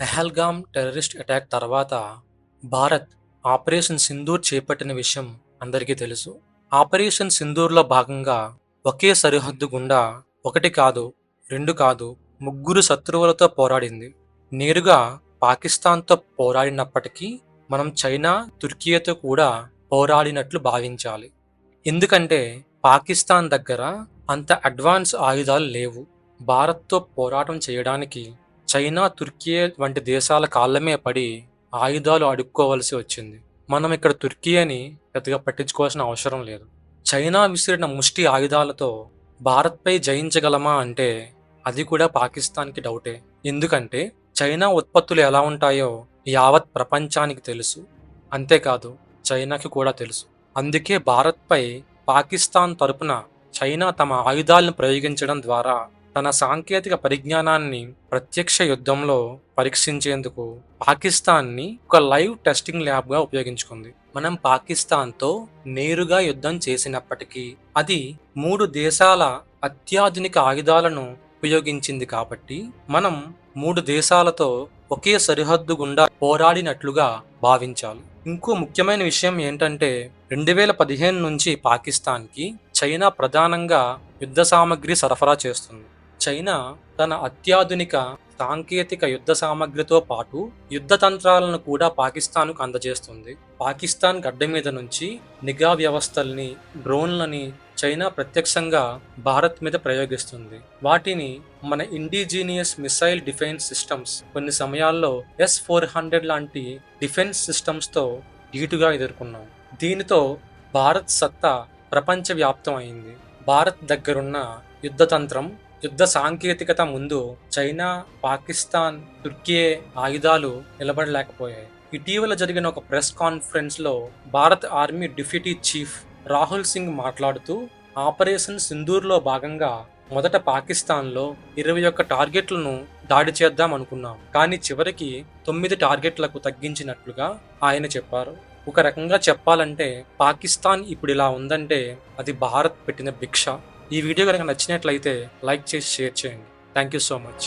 Pahalgam terrorist attack తర్వాత Bharat operation Sindoor చేపట్టిన విషయం అందరికీ తెలుసు. ఆపరేషన్ సింధూర్లో భాగంగా ఒకే సరిహద్దు గుండా ఒకటి కాదు రెండు కాదు ముగ్గురు శత్రువులతో పోరాడింది. నేరుగా పాకిస్తాన్తో పోరాడినప్పటికీ మనం చైనా తుర్కీయతో కూడా పోరాడినట్లు భావించాలి. ఎందుకంటే పాకిస్తాన్ దగ్గర అంత అడ్వాన్స్ ఆయుధాలు లేవు. భారత్తో పోరాటం చేయడానికి చైనా తుర్కీ వంటి దేశాల కాళ్ళమే పడి ఆయుధాలు అడుక్కోవలసి వచ్చింది. మనం ఇక్కడ తుర్కీ అని పెద్దగా పట్టించుకోవాల్సిన అవసరం లేదు. చైనా విసిరిన ముష్టి ఆయుధాలతో భారత్పై జయించగలమా అంటే అది కూడా పాకిస్తాన్కి డౌటే. ఎందుకంటే చైనా ఉత్పత్తులు ఎలా ఉంటాయో యావత్ ప్రపంచానికి తెలుసు. అంతేకాదు చైనాకి కూడా తెలుసు. అందుకే భారత్పై పాకిస్తాన్ తరపున చైనా తమ ఆయుధాలను ప్రయోగించడం ద్వారా తన సాంకేతిక పరిజ్ఞానాన్ని ప్రత్యక్ష యుద్ధంలో పరీక్షించేందుకు పాకిస్తాన్ని ఒక లైవ్ టెస్టింగ్ ల్యాబ్గా ఉపయోగించుకుంది. మనం పాకిస్తాన్తో నేరుగా యుద్ధం చేసినప్పటికీ అది మూడు దేశాల అత్యాధునిక ఆయుధాలను ఉపయోగించింది కాబట్టి మనం మూడు దేశాలతో ఒకే సరిహద్దు గుండా పోరాడినట్లుగా భావించాలి. ఇంకో ముఖ్యమైన విషయం ఏంటంటే రెండు వేల పదిహేను నుంచి పాకిస్తాన్కి చైనా ప్రధానంగా యుద్ధ సామగ్రి సరఫరా చేస్తుంది. చైనా తన అత్యాధునిక సాంకేతిక యుద్ధ సామగ్రితో పాటు యుద్ధ తంత్రాలను కూడా పాకిస్తాన్కు అందజేస్తుంది. పాకిస్తాన్ గడ్డ మీద నుంచి నిఘా వ్యవస్థల్ని డ్రోన్లని చైనా ప్రత్యక్షంగా భారత్ మీద ప్రయోగిస్తుంది. వాటిని మన ఇండిజీనియస్ మిసైల్ డిఫెన్స్ సిస్టమ్స్ కొన్ని సమయాల్లో ఎస్ ఫోర్ హండ్రెడ్ లాంటి డిఫెన్స్ సిస్టమ్స్తో ధీటుగా ఎదుర్కొన్నాం. దీనితో భారత్ సత్తా ప్రపంచవ్యాప్తం అయింది. భారత్ దగ్గరున్న యుద్ధతంత్రం యుద్ధ సాంకేతికత ముందు చైనా పాకిస్తాన్ తుర్కీ ఆయుధాలు నిలబడలేకపోయాయి. ఇటీవల జరిగిన ఒక ప్రెస్ కాన్ఫరెన్స్లో Bharat army deputy chief Rahul Singh మాట్లాడుతూ ఆపరేషన్ సింధూర్లో భాగంగా మొదట పాకిస్తాన్లో ఇరవై ఒక్క టార్గెట్లను దాడి చేద్దాం అనుకున్నాం. కానీ చివరికి తొమ్మిది టార్గెట్లకు తగ్గించినట్లుగా ఆయన చెప్పారు. ఒక రకంగా చెప్పాలంటే పాకిస్తాన్ ఇప్పుడు ఇలా ఉందంటే అది భారత్ పెట్టిన భిక్ష. ఈ వీడియో కనుక నచ్చినట్లయితే లైక్ చేసి షేర్ చేయండి. Thank you so much